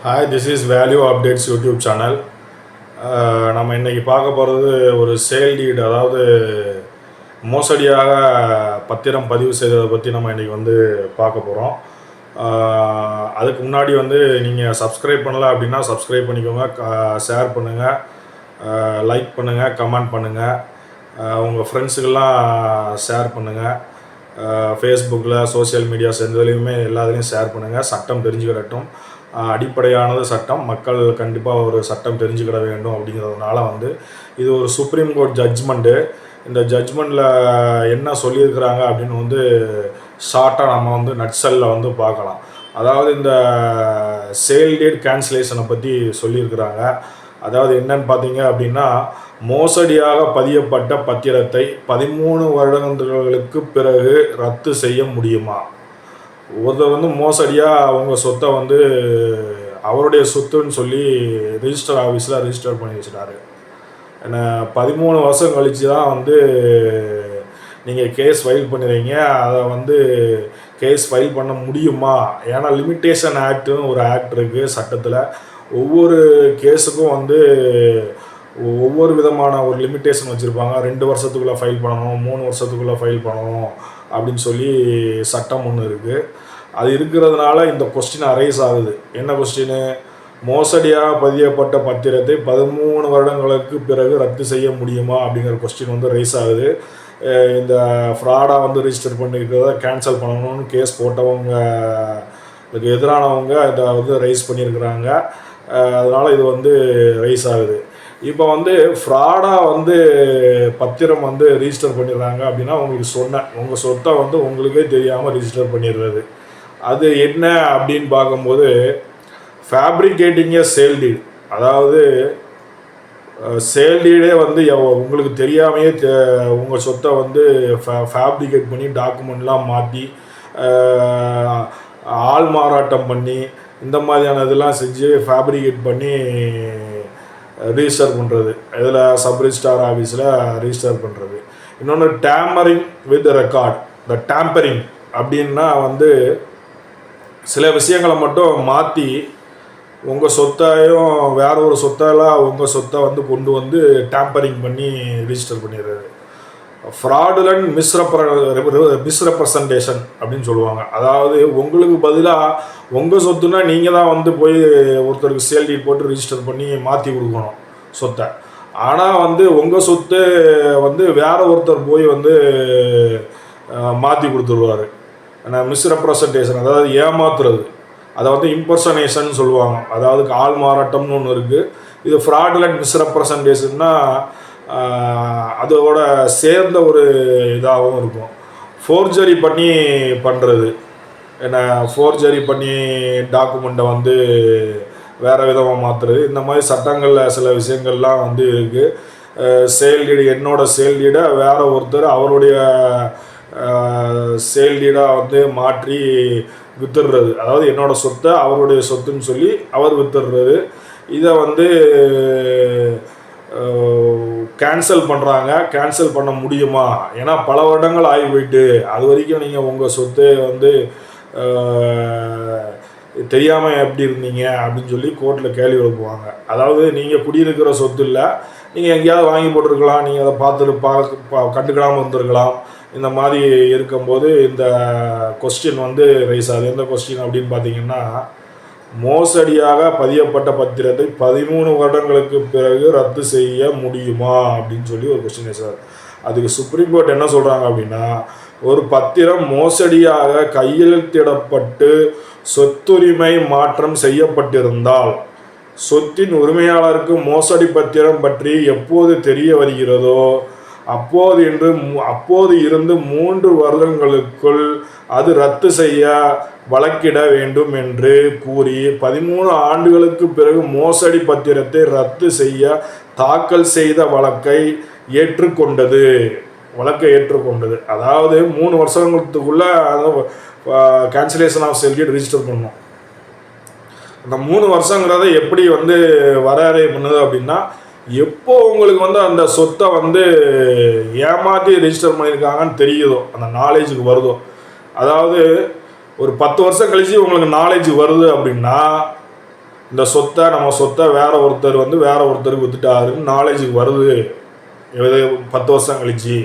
Hi this is value updates YouTube channel நம்ம இன்றைக்கி பார்க்க போகிறது ஒரு சேல் டீட் அதாவது மோசடியாக பத்திரம் பதிவு செய்ததை பற்றி நம்ம இன்றைக்கி வந்து பார்க்க போகிறோம் uh, அதுக்கு முன்னாடி வந்து நீங்கள் சப்ஸ்கிரைப் பண்ணல அப்படின்னா சப்ஸ்கிரைப் பண்ணிக்கோங்க ஷேர் பண்ணுங்கள் லைக் uh, பண்ணுங்கள் கமெண்ட் பண்ணுங்கள் uh, உங்கள் ஃப்ரெண்ட்ஸுக்கெல்லாம் ஷேர் பண்ணுங்கள் ஃபேஸ்புக்கில் சோஷியல் மீடியாஸ் எதுலேயுமே எல்லாத்துலேயும் ஷேர் பண்ணுங்கள் சட்டம் தெரிஞ்சுக்கிடட்டும் அடிப்படையானது சட்டம். மக்கள் கண்டிப்பாக ஒரு சட்டம் தெரிஞ்சுக்கிட வேண்டும் அப்படிங்கிறதுனால வந்து இது ஒரு சுப்ரீம் கோர்ட் ஜட்ஜ்மெண்ட்டு இந்த ஜட்ஜ்மெண்ட்டில் என்ன சொல்லியிருக்கிறாங்க அப்படின்னு வந்து ஷார்ட்டாக நம்ம வந்து நட்சலில் வந்து பார்க்கலாம். அதாவது இந்த சேல் டேட் கேன்சலேஷனை பற்றி சொல்லியிருக்கிறாங்க. அதாவது என்னன்னு பார்த்தீங்க அப்படின்னா மோசடியாக பதியப்பட்ட பத்திரத்தை பதிமூணு வருடங்களுக்கு பிறகு ரத்து செய்ய முடியுமா? ஒருத்தர் வந்து மோசடியாக அவங்க சொத்தை வந்து அவருடைய சொத்துன்னு சொல்லி ரிஜிஸ்டர் ஆஃபீஸில் ரிஜிஸ்டர் பண்ணி வச்சுட்டாரு. ஏன்னா பதிமூணு வருஷம் கழித்து தான் வந்து நீங்கள் கேஸ் ஃபைல் பண்ணுறீங்க. அதை வந்து கேஸ் ஃபைல் பண்ண முடியுமா? ஏன்னா லிமிட்டேஷன் ஆக்ட்னு ஒரு ஆக்ட் இருக்குது சட்டத்தில். ஒவ்வொரு கேஸுக்கும் வந்து ஒவ்வொரு விதமான ஒரு லிமிட்டேஷன் வச்சுருப்பாங்க. ரெண்டு வருஷத்துக்குள்ளே ஃபைல் பண்ணணும் மூணு வருஷத்துக்குள்ளே ஃபைல் பண்ணணும் அப்படின்னு சொல்லி சட்டம் ஒன்று இருக்குது அது இருக்கிறதுனால இந்த கொஸ்டின் அரைஸ் ஆகுது. என்ன கொஸ்டின் மோசடியாக பதியப்பட்ட பத்திரத்தை பதிமூணு வருடங்களுக்கு பிறகு ரத்து செய்ய முடியுமா? அப்படிங்கிற கொஸ்டின் வந்து ரைஸ் ஆகுது. இந்த ஃப்ராடாக வந்து ரிஜிஸ்டர் பண்ணியிருக்கிறத கேன்சல் பண்ணணும்னு கேஸ் போட்டவங்க இதுக்கு எதிரானவங்க இதை வந்து ரைஸ் பண்ணியிருக்கிறாங்க அதனால் இது வந்து ரைஸ் ஆகுது. இப்போ வந்து ஃப்ராடாக வந்து பத்திரம் வந்து ரிஜிஸ்டர் பண்ணிடுறாங்க அப்படின்னா உங்களுக்கு சொன்னேன் உங்கள் சொத்தை வந்து உங்களுக்கே தெரியாமல் ரிஜிஸ்டர் பண்ணிடுறது. அது என்ன அப்படின்னு பார்க்கும்போது ஃபேப்ரிகேட்டிங் எ சேல் டீட் அதாவது சேல் டீடே வந்து உங்களுக்கு தெரியாமையே உங்கள் சொத்தை வந்து ஃபேப்ரிகேட் பண்ணி டாக்குமெண்ட்லாம் மாற்றி ஆள் மாறாட்டம் பண்ணி இந்த மாதிரியான இதெல்லாம் செஞ்சு ஃபேப்ரிகேட் பண்ணி ரிஜிஸ்டர் பண்ணுறது இதில் சப் ரிஜிஸ்டார் ஆஃபீஸில் ரிஜிஸ்டர் பண்ணுறது இன்னொன்று டேமரிங் வித் ரெக்கார்ட் இந்த டேம்பரிங் அப்படின்னா வந்து சில விஷயங்களை மட்டும் மாற்றி உங்கள் சொத்தையும் வேற ஒரு சொத்தெல்லாம் உங்கள் சொத்தை வந்து கொண்டு வந்து டேம்பரிங் பண்ணி ரிஜிஸ்டர் பண்ணிடுறாரு ஃப்ராடுலன் மிஸ்ரெப்ர மிஸ்ரெப்ரசன்டேஷன் அப்படின்னு சொல்லுவாங்க. அதாவது உங்களுக்கு பதிலாக உங்கள் சொத்துனா நீங்கள் தான் வந்து போய் ஒருத்தருக்கு சேல்டி போட்டு ரிஜிஸ்டர் பண்ணி மாற்றி கொடுக்கணும் சொத்தை. ஆனால் வந்து உங்கள் சொத்து வந்து வேற ஒருத்தர் போய் வந்து மாற்றி கொடுத்துருவாரு. மிஸ்ரெப்ரசன்டேஷன் அதாவது ஏமாத்துறது. அதை வந்து இம்பர்சனேஷன் சொல்லுவாங்க. அதாவது ஆள் மாறாட்டம்னு ஒன்று இருக்குது இது ஃப்ராட்லண்ட் மிஸ்ரெப்ரசன்டேஷன்னா அதோட சேர்ந்த ஒரு இதாகவும் இருக்கும். ஃபோர்ஜரி பண்ணி பண்ணுறது என்ன ஃபோர்ஜரி பண்ணி டாக்குமெண்ட்டை வந்து வேறு விதமாக மாற்றுறது இந்த மாதிரி சட்டங்களில் சில விஷயங்கள்லாம் வந்து இருக்குது சேல் டீடு என்னோட சேல் வேறு வேற ஒருத்தர் அவருடைய சேல் டீடாக வந்து மாற்றி வித்துடுறது. அதாவது என்னோட சொத்தை அவருடைய சொத்துன்னு சொல்லி அவர் வித்துடுறது. இதை வந்து கேன்சல் பண்ணுறாங்க கேன்சல் பண்ண முடியுமா? ஏன்னா பல வருடங்கள் ஆகி போயிட்டு. அது வரைக்கும் நீங்கள் உங்கள் சொத்தை வந்து தெரியாமல் எப்படி இருந்தீங்க அப்படின்னு சொல்லி கோர்ட்டில் கேள்வி எழுப்புவாங்க. அதாவது நீங்கள் குடியிருக்கிற சொத்து இல்லை நீங்கள் எங்கேயாவது வாங்கி போட்டிருக்கலாம் நீங்கள் அதை பார்த்துட்டு பார்க்க கண்டுக்கலாமல் இருந்திருக்கலாம். இந்த மாதிரி இருக்கும்போது இந்த கொஸ்டின் வந்து ரைஸ் ஆகுது. எந்த கொஸ்டின் அப்படின்னு பார்த்தீங்கன்னா மோசடியாக பதியப்பட்ட பத்திரத்தை பதிமூணு வருடங்களுக்கு பிறகு ரத்து செய்ய முடியுமா அப்படின்னு சொல்லி ஒரு கொஸ்டின் சார் அதுக்கு சுப்ரீம் கோர்ட் என்ன சொல்கிறாங்க அப்படின்னா ஒரு பத்திரம் மோசடியாக கையெழுத்திடப்பட்டு சொத்துரிமை மாற்றம் செய்யப்பட்டிருந்தால் சொத்தின் உரிமையாளருக்கு மோசடி பத்திரம் பற்றி எப்போது தெரிய வருகிறதோ அப்போது என்று அப்போது இருந்து மூன்று வருடங்களுக்குள் அது ரத்து செய்ய வழக்கிட வேண்டும் என்று கூறி பதிமூணு ஆண்டுகளுக்கு பிறகு மோசடி பத்திரத்தை ரத்து செய்ய தாக்கல் செய்த வழக்கை ஏற்றுக்கொண்டது. வழக்கை ஏற்றுக்கொண்டது. அதாவது மூணு வருஷங்களுக்குள்ள cancellation of sale deed register பண்ணோம் அந்த மூணு வருஷங்கிறத எப்படி வந்து வரையறை பண்ணுது அப்படின்னா எப்போ உங்களுக்கு வந்து அந்த சொத்தை வந்து ஏமாற்றி ரிஜிஸ்டர் பண்ணியிருக்காங்கன்னு தெரியுதோ அந்த நாலேஜுக்கு வருதோ அதாவது ஒரு பத்து வருஷம் கழிச்சு உங்களுக்கு நாலேஜ் வருது அப்படின்னா இந்த சொத்தை நம்ம சொத்தை வேற ஒருத்தர் வந்து வேற ஒருத்தருக்கு வித்துட்டாருன்னு நாலேஜுக்கு வருது. பத்து வருஷம் கழிச்சு.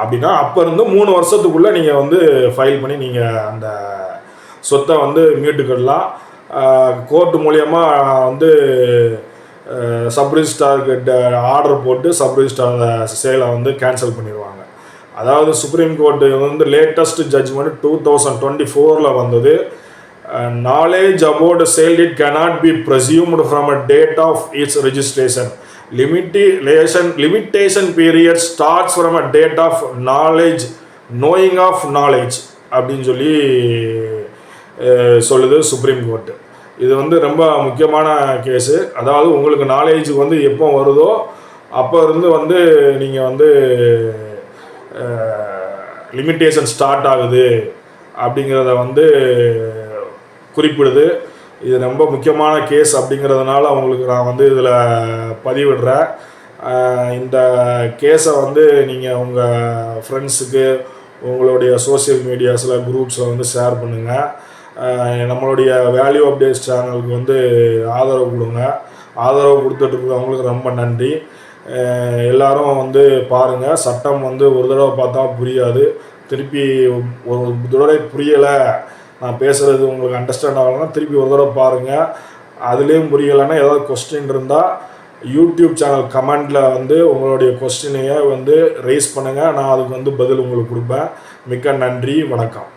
அப்படின்னா அப்போ இருந்து மூணு வருஷத்துக்குள்ளே நீங்கள் வந்து ஃபைல் பண்ணி நீங்கள் அந்த சொத்தை வந்து மீட்டுக்கிடலாம் கோர்ட்டு மூலயமா வந்து சப்ரிஜிஸ்டார்கிட்ட ஆர்டர் போட்டு சப்ரிஜிஸ்டார் சேலை வந்து கேன்சல் பண்ணிடுவாங்க. அதாவது சுப்ரீம் கோர்ட்டு வந்து latest judgement two thousand twenty ஃபோரில் வந்தது knowledge about sale it cannot be presumed from a date of its registration limitation limitation period starts from a date of knowledge knowing of knowledge அப்படின்னு சொல்லி சொல்லுது supreme court இது வந்து ரொம்ப முக்கியமான case அதாவது உங்களுக்கு நாலேஜ் வந்து எப்போ வருதோ அப்போ இருந்து வந்து நீங்கள் வந்து லிமிட்டேஷன் ஸ்டார்ட் ஆகுது அப்படிங்கிறத வந்து குறிப்பிடுது. இது ரொம்ப முக்கியமான கேஸ் அப்படிங்கிறதுனால அவங்களுக்கு நான் வந்து இதில் பதிவிடுறேன். இந்த கேஸை வந்து நீங்கள் உங்கள் ஃப்ரெண்ட்ஸுக்கு உங்களுடைய சோஷியல் மீடியாஸில் குரூப்ஸில் வந்து ஷேர் பண்ணுங்கள் நம்மளுடைய வேல்யூ அப்டேட்ஸ் சேனலுக்கு வந்து ஆதரவு கொடுங்க. ஆதரவு கொடுத்துட்டு இருக்கிறவங்களுக்கு ரொம்ப நன்றி. எல்லாரும் வந்து பாருங்கள் சட்டம் வந்து ஒரு தடவை பார்த்தா புரியாது. திருப்பி ஒரு தடவை புரியலை. நான் பேசுகிறது உங்களுக்கு அண்டர்ஸ்டாண்ட் ஆகலைன்னா திருப்பி ஒரு தடவை பாருங்கள் அதுலேயும் புரியலைன்னா ஏதாவது கொஸ்டின் இருந்தால் யூடியூப் சேனல் கமெண்டில் வந்து உங்களுடைய கொஸ்டினையை வந்து ரைஸ் பண்ணுங்கள் நான் அதுக்கு வந்து பதில் உங்களுக்கு கொடுப்பேன். மிக்க நன்றி. வணக்கம்.